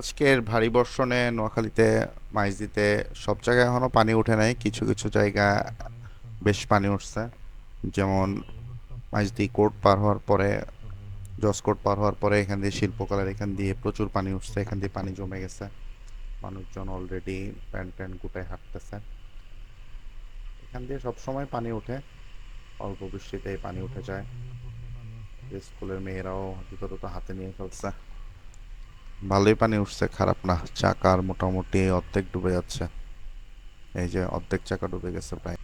আজকের ভারী বর্ষণে নোয়াখালীতে, মাইজদিতে সব জায়গায় এখনও পানি উঠে নাই। কিছু কিছু জায়গা বেশ পানি উঠছে। যেমন মাইজদি কোর্ট পার হওয়ার পরে, জজ কোর্ট পার হওয়ার পরে এখান দিয়ে শিল্পকলার এখান দিয়ে প্রচুর পানি উঠছে। এখান দিয়ে পানি জমে গেছে। মানুষজন অলরেডি প্যান্ট ট্যান্ট গুটায় হাঁটতেছে। এখান দিয়ে সবসময় পানি উঠে। অল্প বৃষ্টিতেই পানি উঠে যায়। স্কুলের মেয়েরাও জুতো হাতে নিয়ে ফেলছে। ভালোই পানি উঠছে, খারাপ না। চাকার মোটামুটি অর্ধেক ডুবে যাচ্ছে। এই যে অর্ধেক চাকা ডুবে গেছে প্রায়।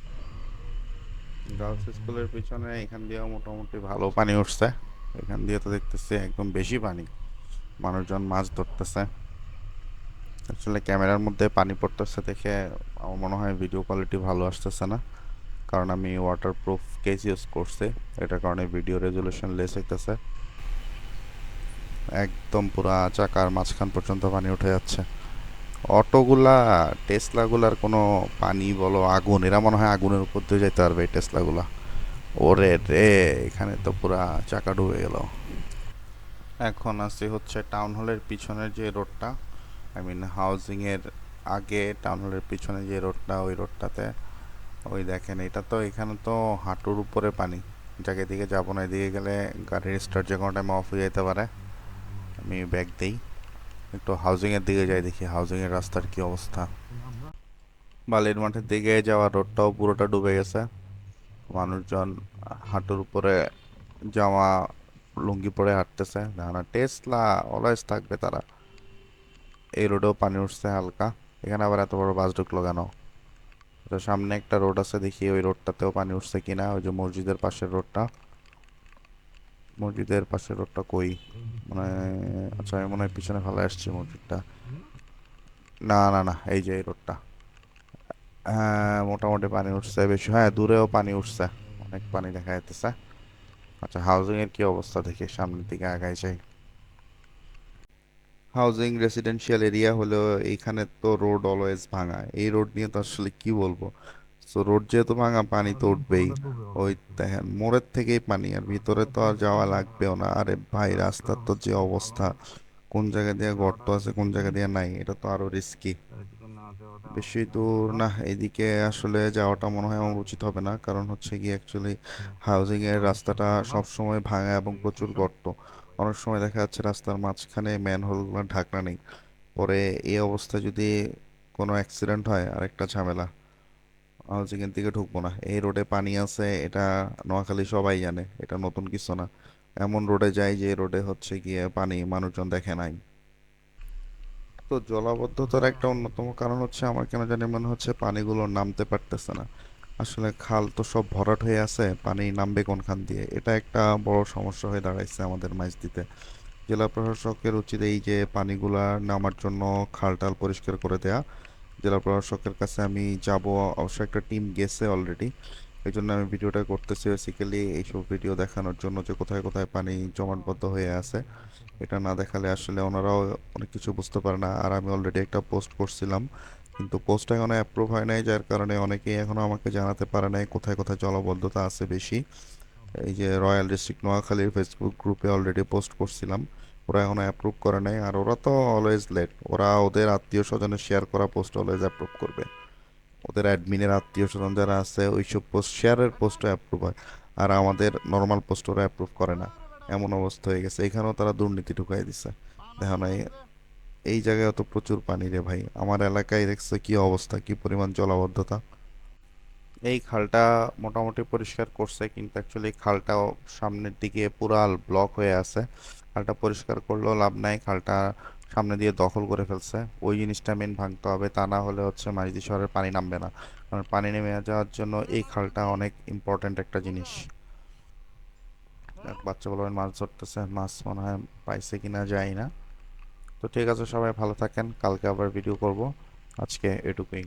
গার্লস স্কুলের পিছনে এখান দিয়েও মোটামুটি ভালো পানি উঠছে। এখান দিয়ে তো দেখতেছি একদম বেশি পানি। মানুষজন মাছ ধরতেছে। আসলে ক্যামেরার মধ্যে পানি পড়তেছে দেখে আমার মনে হয় ভিডিও কোয়ালিটি ভালো আসতেছে না। কারণ আমি ওয়াটারপ্রুফ কেস ইউজ করছি। এটার কারণে ভিডিও রেজলিউশন লেস হইতেছে। একদম পুরা চাকার মাঝখান পর্যন্ত পানি উঠে যাচ্ছে। অটোগুলা, টেসলাগুলার কোনো পানি বলো, আগুন, এরা মনে হয় আগুনের উপর দিয়ে যেতে পারবে এই টেসলাগুলা। ওরে রে, এখানে তো পুরা চাকা ডুবে গেল। এখন আছি হচ্ছে টাউন হলের পিছনের যে রোডটা আই মিন হাউজিং এর আগে টাউন হলের পিছনে যে রোডটা, ওই রোডটাতে। ওই দেখেন, এটা তো এখানে তো হাঁটুর উপরে পানি। যাকে দিকে যাব না, এদিকে গেলে গাড়ির স্টার্ট যে কোনো টাইমে অফ হয়ে যেতে পারে। আমি ব্যাগ দেই। একটু হাউজিং এর দিকে যাই, দেখি হাউজিং এর রাস্তার কি অবস্থা। বালির মাঠের দিকে যাওয়া রোডটাও পুরোটা ডুবে গেছে। মানুষজন হাঁটুর উপরে জামা, লুঙ্গি পরে হাঁটতেছে। না টেসলা অলওয়েজ থাকবে তারা। এই রোডেও পানি উঠছে হালকা। এখানে আবার এত বড় বাস ঢুকলো কেন? তো সামনে একটা রোড আছে, দেখি ওই রোডটাতেও পানি উঠছে কিনা। ওই যে মসজিদের পাশের রোডটা মসজিদের পাশে রোডটা কই? মানে আচ্ছা আমি মনে হয় পিছনে ফেলে আসছি মসজিদটা। না না না, এই যে এই রোডটা। হ্যাঁ মোটামুটি পানি উঠছে বেশি। হ্যাঁ দূরেও পানি উঠছে। অনেক পানি দেখা যাইতেছে। আচ্ছা হাউজিং এর কি অবস্থা দেখি, সামনের দিকে আগাই যাই। হাউজিং রেসিডেন্সিয়াল এরিয়া হলেও এইখানে তো রোড অলওয়েজ ভাঙা। এই রোড নিয়ে তো আসলে কি বলব? সো রোড যেহেতু ভাঙা, পানি তো উঠবেই। ওই দেখেন, মোড়ের থেকেই পানি, আর ভিতরে তো আর যাওয়া লাগবেও না। আরে ভাই, রাস্তার তো যে অবস্থা, কোন জায়গা দিয়ে গর্ত আছে, কোন জায়গা দিয়ে নাই, এটা তো আরও রিস্কি বেশি দূর না, এদিকে আসলে যাওয়াটা মনে হয় আমার উচিত হবে না, কারণ হচ্ছে কি অ্যাকচুয়ালি হাউজিং এর রাস্তাটা সব সময় ভাঙা এবং প্রচুর গর্ত। অনেক সময় দেখা যাচ্ছে রাস্তার মাঝখানে ম্যানহোলগুলো ঢাকনা নেই। পরে এই অবস্থায় যদি কোনো অ্যাক্সিডেন্ট হয়, আরেকটা ঝামেলা। হাউজিং এর দিকে ঢুকবো না। এই রোডে পানি আছে, এটা নোয়াখালী সবাই জানে, এটা নতুন কিছু না। এমন রোডে যাই যে রোডে হচ্ছে গিয়ে পানি মানুষজন দেখে নাই। তো জলাবদ্ধতার একটা অন্যতম কারণ হচ্ছে, আমার কেন জানি মনে হচ্ছে পানিগুলো নামতে পারতেছে না। আসলে খাল তো সব ভরাট হয়ে আছে, পানি নামবে কোনখান দিয়ে? এটা একটা বড় সমস্যা হয়ে দাঁড়াইছে আমাদের মাছ দিতে। জেলা প্রশাসকের উচিত এই যে পানিগুলা নামার জন্য খাল টাল পরিষ্কার করে দেয়া। জেলা প্রশাসকের কাছে আমি যাব। অবশ্য একটা টিম গেছে অলরেডি এই জন্য আমি ভিডিওটা করতেছি বেসিক্যালি এইসব ভিডিও দেখানোর জন্য যে কোথায় কোথায় পানি জমাটবদ্ধ হয়ে আছে। এটা না দেখালে আসলে ওনারাও অনেক কিছু বুঝতে পারে না। আর আমি অলরেডি একটা পোস্ট করছিলাম। কিন্তু পোস্ট এখনও অ্যাপ্রুভ হয় নাই, যার কারণে অনেকেই এখনও আমাকে জানাতে পারে নাই কোথায় কোথায় জলবদ্ধতা আছে বেশি। এই যে রয়্যাল ডিস্ট্রিক্ট নোয়াখালীর ফেসবুক গ্রুপে অলরেডি পোস্ট করছিলাম। ওরা এখনও অ্যাপ্রুভ করে নাই, আর ওরা তো অলওয়েজ লেট ওরা ওদের আত্মীয় স্বজনের শেয়ার করা পোস্ট অলওয়েজ অ্যাপ্রুভ করবে। ওদের অ্যাডমিনের আত্মীয় স্বজন যারা আছে, ওইসব পোস্ট শেয়ারের পোস্টও অ্যাপ্রুভ হয়। আর আমাদের নর্মাল পোস্ট ওরা অ্যাপ্রুভ করে না। এমন অবস্থা হয়ে গেছে। এখানেও তারা দুর্নীতি ঢুকাই দিছে। দেখো না, এই- জায়গায় তো প্রচুর পানি রে ভাই। আমার এলাকায় দেখছে কি অবস্থা, কি পরিমাণ জলাবদ্ধতা। এই খালটা মোটামুটি পরিষ্কার করছে, কিন্তু অ্যাকচুয়ালি খালটাও সামনের দিকে পুরাল ব্লক হয়ে আছে। খালটা পরিষ্কার করলেও লাভ নাই, খালটা সামনে দিয়ে দখল করে ফেলছে। ওই জিনিসটা মেন ভাঙতে হবে, তা না হলে হচ্ছে মাঝদি শহরের পানি নামবে না। কারণ পানি নেমে যাওয়ার জন্য এই খালটা অনেক ইম্পর্ট্যান্ট একটা জিনিস। বাচ্চা বলবেন, মাছ ধরতেছে, মাছ মনে হয় পাইছে কিনা যায় না। তো ঠিক আছে, সবাই ভালো থাকেন, কালকে আবার ভিডিও করব। আজকে এটুকুই।